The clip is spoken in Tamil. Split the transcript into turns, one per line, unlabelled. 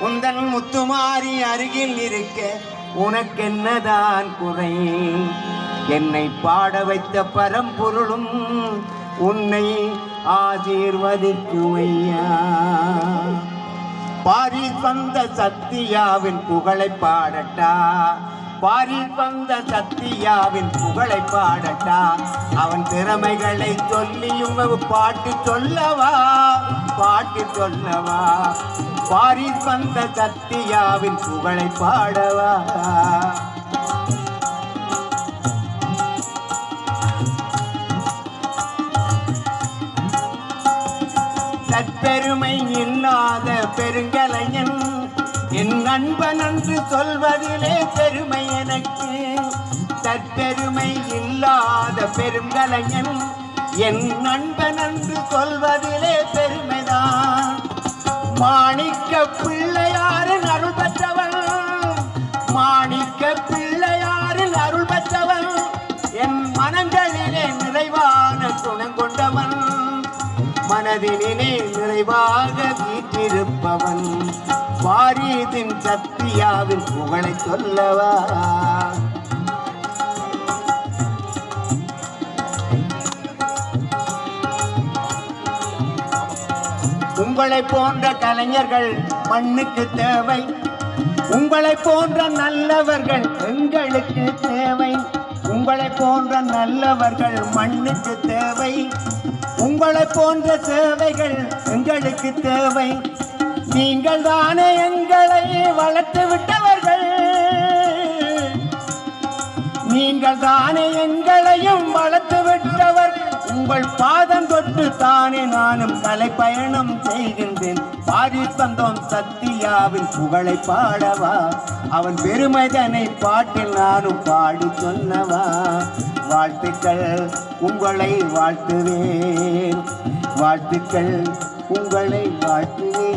உந்தன் முத்துமாரி அருகில் இருக்க உனக்கென்னதான் குறை? என்னை பாட வைத்த பரம்பொருளும் உன்னை ஆசீர்வதிக்கும் பாரி பாரில் வந்த சத்தியாவின் புகழை பாடட்டா? பாரில் வந்த சத்தியாவின் புகழை பாடட்டா? அவன் திறமைகளை சொல்லியும் பாட்டு சொல்லவா? பாட்டு சொல்லவா? பாரில் வந்த சத்தியாவின் புகழை பாடவா? தற்பெருமை இல்லாத பெருங்கலைஞன் என் நண்பன் என்று சொல்வதிலே பெருமை எனக்கு. தற்பெருமை இல்லாத பெருங்கலைஞன் என் நண்பன் என்று சொல்வதிலே பெருமைதான். மாணிக்க பிள்ளையாரின் அருள் பெற்றவன் மாணிக்க பிள்ளையாரின் அருள் பெற்றவன் என் மனங்களிலே நிறைவான குணம் கொண்டவன். மனதினிலே நிறைவாக வீற்றிருப்பவன். வாரியதின் சத்தியாவின் புகழை சொல்லவா? உங்களை போன்ற கலைஞர்கள் மண்ணுக்கு தேவை. உங்களை போன்ற நல்லவர்கள் எங்களுக்கு தேவை. உங்களை போன்ற நல்லவர்கள் மண்ணுக்கு தேவை. உங்களை போன்ற சேவைகள் எங்களுக்கு தேவை. நீங்கள் தானே எங்களை வளர்த்து விட்டவர்கள். நீங்கள் தானே எங்களையும் வளர்த்து விட்டவர்கள் உங்கள் பாதம் தொட்டு தானே நானும் கலை பயணம் செய்கின்றேன். பாடி தந்தோம் சத்தியாவின் புகழை பாடவா? அவன் பெருமைதனை பாட்டில் நானும் பாடி சொன்னவா? வாழ்த்துக்கள் உங்களை வாழ்த்துவேன். வாழ்த்துக்கள் உங்களை வாழ்த்துவேன்.